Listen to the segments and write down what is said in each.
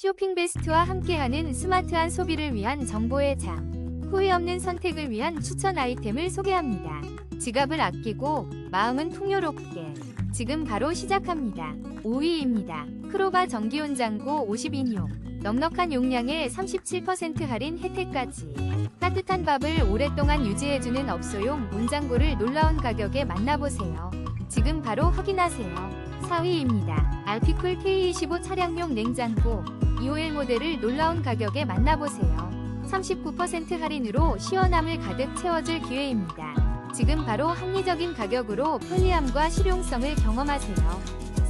쇼핑 베스트와 함께하는 스마트한 소비를 위한 정보의 장. 후회 없는 선택을 위한 추천 아이템을 소개합니다. 지갑을 아끼고 마음은 풍요롭게. 지금 바로 시작합니다. 5위입니다. 크로바 전기온장고 50인용. 넉넉한 용량에 37% 할인 혜택까지. 따뜻한 밥을 오랫동안 유지해주는 업소용 온장고를 놀라운 가격에 만나보세요. 지금 바로 확인하세요. 4위입니다. 알피쿨 K25 차량용 냉장고 251 모델을 놀라운 가격에 만나보세요. 39% 할인으로 시원함을 가득 채워줄 기회입니다. 지금 바로 합리적인 가격으로 편리함과 실용성을 경험하세요.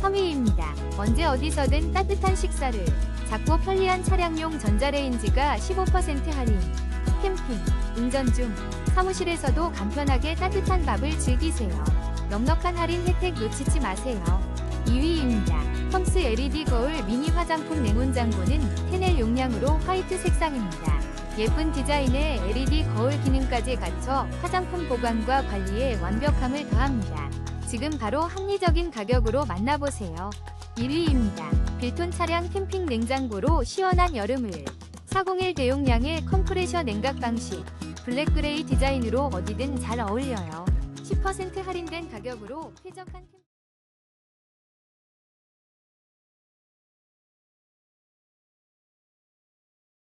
3위입니다. 언제 어디서든 따뜻한 식사를 작고 편리한 차량용 전자레인지가 15% 할인 캠핑, 운전 중 사무실에서도 간편하게 따뜻한 밥을 즐기세요. 넉넉한 할인 혜택 놓치지 마세요. 2위입니다. 펌스 LED 거울 미니 화장품 냉온장고는 테넬 용량으로 화이트 색상입니다. 예쁜 디자인에 LED 거울 기능까지 갖춰 화장품 보관과 관리에 완벽함을 더합니다. 지금 바로 합리적인 가격으로 만나보세요. 1위입니다. 빌톤 차량 캠핑 냉장고로 시원한 여름을 401 대용량의 컴프레셔 냉각 방식 블랙그레이 디자인으로 어디든 잘 어울려요. 10% 할인된 가격으로 쾌적한 캠...